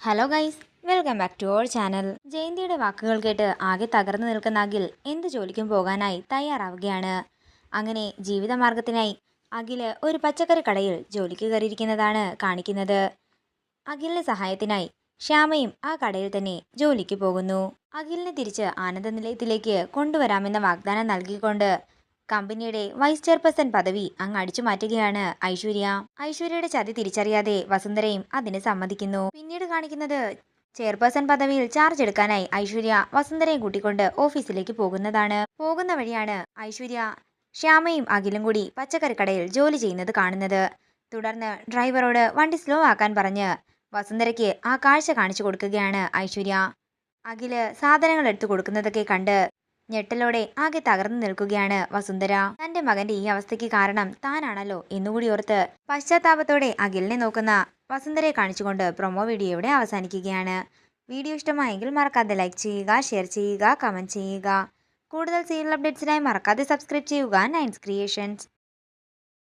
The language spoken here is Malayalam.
Hello guys welcome back to our channel ജയന്തിയുടെ വാക്കുകൾ കേട്ട് ആകെ തകർന്നു നിൽക്കുന്ന അഖിൽ എന്ത് ജോലിക്കും പോകാനായി തയ്യാറാവുകയാണ്. അങ്ങനെ ജീവിതമാർഗത്തിനായി അഖിൽ ഒരു പച്ചക്കറി കടയിൽ ജോലിക്ക് കയറിയിരിക്കുന്നതാണ് കാണിക്കുന്നത്. അഖിലിന്റെ സഹായത്തിനായി ശ്യാമയും ആ കടയിൽ തന്നെ ജോലിക്ക് പോകുന്നു. അഖിലിനെ തിരിച്ച് ആനന്ദ നിലയത്തിലേക്ക് കൊണ്ടുവരാമെന്ന വാഗ്ദാനം നൽകിക്കൊണ്ട് കമ്പനിയുടെ വൈസ് ചെയർപേഴ്സൺ പദവി അങ്ങ് അടിച്ചു മാറ്റുകയാണ് ഐശ്വര്യ. ഐശ്വര്യയുടെ ചതി തിരിച്ചറിയാതെ വസുന്ധരയും അതിന് സമ്മതിക്കുന്നു. പിന്നീട് കാണിക്കുന്നത് ചെയർപേഴ്സൺ പദവിയിൽ ചാർജ് എടുക്കാനായി ഐശ്വര്യ വസുന്ധരയും കൂട്ടിക്കൊണ്ട് ഓഫീസിലേക്ക് പോകുന്നതാണ്. പോകുന്ന വഴിയാണ് ഐശ്വര്യ ശ്യാമയും അഖിലും കൂടി പച്ചക്കറിക്കടയിൽ ജോലി ചെയ്യുന്നത് കാണുന്നത്. തുടർന്ന് ഡ്രൈവറോട് വണ്ടി സ്ലോ ആക്കാൻ പറഞ്ഞ് വസുന്ധരയ്ക്ക് ആ കാഴ്ച കാണിച്ചു കൊടുക്കുകയാണ് ഐശ്വര്യ. അഖിൽ സാധനങ്ങൾ എടുത്തു കൊടുക്കുന്നതൊക്കെ കണ്ട് ഞെട്ടലോടെ ആകെ തകർന്നു നിൽക്കുകയാണ് വസുന്ധര. തന്റെ മകന്റെ ഈ അവസ്ഥയ്ക്ക് കാരണം താനാണല്ലോ എന്നുകൂടി ഓർത്ത് പശ്ചാത്താപത്തോടെ അഖിലിനെ നോക്കുന്ന വസുന്ധരയെ കാണിച്ചുകൊണ്ട് പ്രൊമോ വീഡിയോ ഇവിടെ അവസാനിക്കുകയാണ്. വീഡിയോ ഇഷ്ടമായെങ്കിൽ മറക്കാതെ ലൈക്ക് ചെയ്യുക ഷെയർ ചെയ്യുക കമന്റ് ചെയ്യുക. കൂടുതൽ സീരിയൽ അപ്ഡേറ്റ്സിനായി മറക്കാതെ സബ്സ്ക്രൈബ് ചെയ്യുക നയൻസ് ക്രിയേഷൻസ്